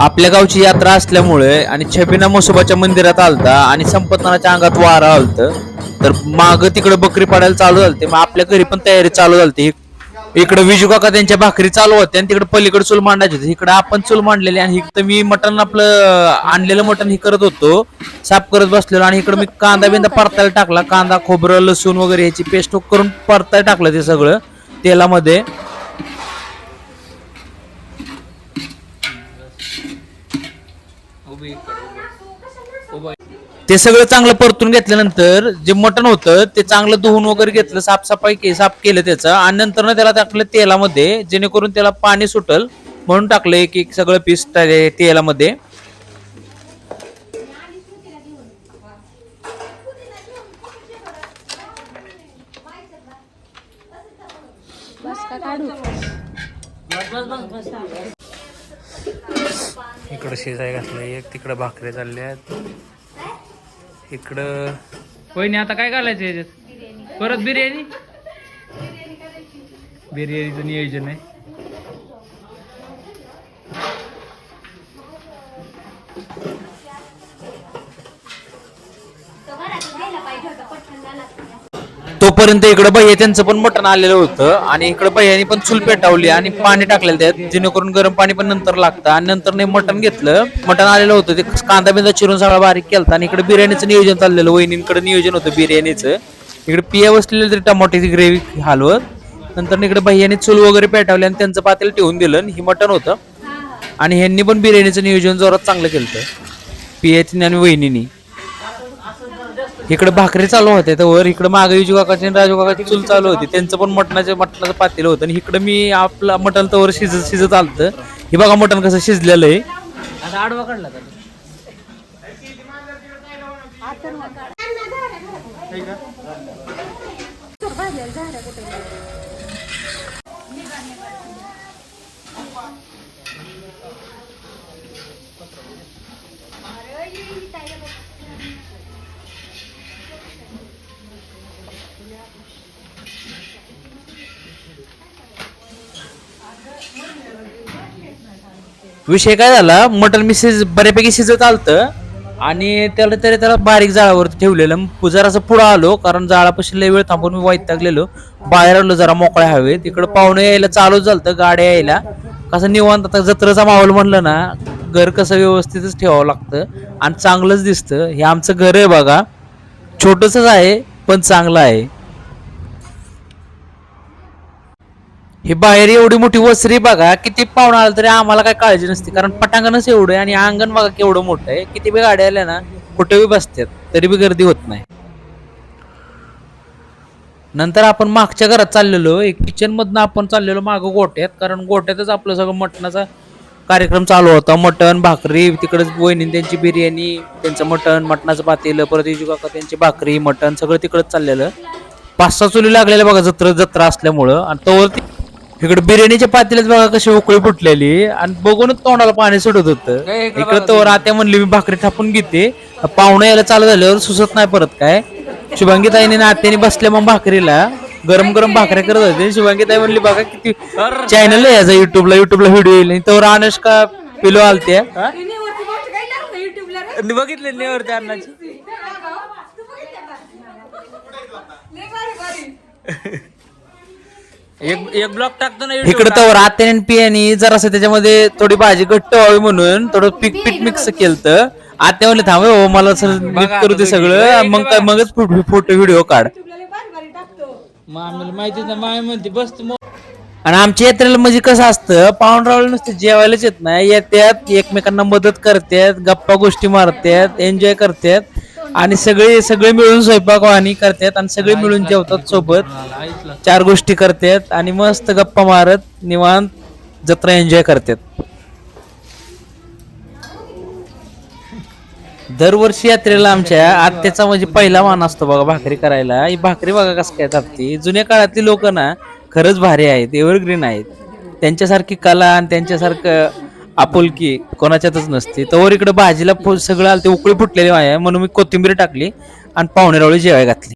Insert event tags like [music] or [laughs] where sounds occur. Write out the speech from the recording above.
आपल्या गावची यात्रा असल्यामुळे आणि छबिना म्हसोबाच्या मंदिरात आलता आणि संपतनाच्या अंगात वारा आलत तर माग तिकडे बकरी पाडायला चालू झालते. मग आपल्या घरी पण तयारी चालू झालती. इकडे विजू काका त्यांच्या भाकरी चालू होत्या आणि तिकडे पलीकडे चूल मांडायची होती. इकडे आपण चूल मांडलेली आणि इकडे मी मटण आपलं आणलेलं मटण हे करत होतो. साफ करत बसलेलो आणि इकडे मी कांदा बिंदा परतायला टाकला. कांदा खोबरं लसूण वगैरे ह्याची पेस्ट करून परतायला टाकलं ते सगळं तेलामध्ये. ते सगळं चांगलं परतून घेतल्यानंतर जे मटण होतं ते चांगलं धुवून वगैरे घेतलं साफसफाई के साफ केलं त्याचं. आणि नंतर त्याला टाकलं तेलामध्ये जेणेकरून त्याला पाणी सुटल. म्हणून टाकलं एक एक सगळं पीस तेलामध्ये. इकडं शेजारी घातलं एक तिकडं भाकरी चालल्या आहेत. इकडं वहिनी आता काय घालायचं याच्यात? परत बिर्याणी? बिर्याणीचं नियोजन आहे. तोपर्यंत इकडे भैया त्यांचं पण मटण आलेलं होतं आणि इकडे भैयानी पण चूल पेटावली आणि पाणी टाकलेलं त्यात जेणेकरून गरम पाणी पण नंतर लागतं. आणि नंतर नाही मटण घेतलं. मटण आलेलं होतं ते कांदा बिंदा चिरून सगळा बारीक केलं आणि इकडे बिर्याणीचं नियोजन चाललेलं वहिनींकडे नियोजन होतं बिर्याणीचं. इकडे पिया बसलेलं तरी टमाट्याची ग्रेव्ही हलवत नंतर इकडे भैयानी चूल वगैरे पेटावली आणि त्यांचं पातेल ठेवून दिलं आणि हे मटण होतं. आणि ह्यांनी पण बिर्याणीचं नियोजन जोरात चांगलं केलं पियाची आणि वहिनीनी. इकडे भाकरी चालू होते तर वर इकडे मागे विजू काकाची आणि राजू काकाची चूल चालू होती. त्यांचं पण मटणाचे मटणाचं पातेलं होतं. आणि इकडे मी आपलं मटण तर वर शिजत शिजत आलतं. हे बघा मटण कसं शिजलेलं आहे. आता आडवा काढला विषय काय झाला मटण मी शिज बऱ्यापैकी शिजत आलत आणि त्याला तरी त्याला बारीक जाळावर ठेवलेलं. मग असं पुढं आलो कारण जाळापाशी लय वेळ थांबून मी वैतागलेलो बाहेर आलो जरा मोकळ्या हवेत. इकडं पाहुणे यायला चालूच झालं गाड्या यायला. कसं निवांत आता जत्रेचा माहोल म्हणलं ना घर कसं व्यवस्थितच ठेवावं लागतं आणि चांगलंच दिसतं. हे आमचं घर आहे बघा. छोटंच आहे पण चांगलं आहे. ही बाहेर एवढी मोठी वसरी बघा किती पाहुणा आला तरी आम्हाला काय काळजी नसते. कारण पटांगणच एवढं आहे आणि अंगण बघा केवढं मोठं आहे. किती बी गाड्या आल्या ना कुठे बी बसतात तरी बी गर्दी होत नाही. नंतर आपण मागच्या घरात चाललेलो. एक किचन मधनं आपण चाललेलो मागं गोट्यात कारण गोट्यातच आपलं सगळं मटणाचा कार्यक्रम चालू होता. मटण भाकरी तिकडंच वहिनी त्यांची बिर्याणी त्यांचं मटण मटणाचं पातेलं परत इजू काका त्यांची भाकरी मटण सगळं तिकडंच चाललेलं. पाच सहा चुली लागलेल्या बघा जत्रा जत्रा असल्यामुळं. आणि तोवर इकडे बिर्याणीच्या पातेल्यात बघा कशी उकळी फुटलेली. आणि बघूनच तोंडाला पाणी सुटत होतं. इकडे तोवर आत्या म्हणली मी भाकरी थापून घेते. पाहुणे यायला चालू झाल्यावर सुचत नाही परत काय. शुभांगी ताईने आत्याने बसल्या मग भाकरीला. गरम गरम भाकऱ्या करत होते. शुभांगी ताई म्हणली बघा किती चॅनल आहे याचा युट्यूबला युट्यूबला व्हिडिओ येईल. आणि तोवर अनुष्का पिलो आलते बघितले नेवरती अन्नाची. [laughs] एक एक ब्लॉक टाकतो ना इकडे तर आत्याने आणि पियानी जरासं त्याच्यामध्ये थोडी भाजी घट्ट व्हावी म्हणून थोडं पीक पीठ मिक्स केलं आत्या म्हणले थांब हो मला सर नीट करू दे सगळं. मग काय मगच फोटो व्हिडिओ काढ. माहिती ना माय म्हणते बस आणि आमच्या यात्रेला म्हणजे कसं असतं पाहुणरावला नुसतं जेवायलाच येत नाही. येत्यात एकमेकांना मदत करतात गप्पा गोष्टी मारतात एन्जॉय करतात आणि सगळे सगळे मिळून स्वयंपाक वाहणी करतात आणि सगळे मिळून जेवतात सोबत. चार गोष्टी करतात आणि मस्त गप्पा मारत निवांत जत्रा एन्जॉय करतात. दरवर्षी यात्रेला आमच्या आत्याचा म्हणजे पहिला मान असतो बघा भाकरी करायला. ही भाकरी बघा कसं काय थापती जुन्या काळातली लोक ना खरंच भारी आहेत एव्हरग्रीन आहेत. त्यांच्यासारखी कला आणि त्यांच्यासारखं आपुलकी कोणाच्यातच नसते. तर इकडे भाजीला फु- सगळं आलं ते उकळी फुटलेली आहे म्हणून मी कोथिंबीर टाकली आणि पाहुणेरावळी जेवाय घातली.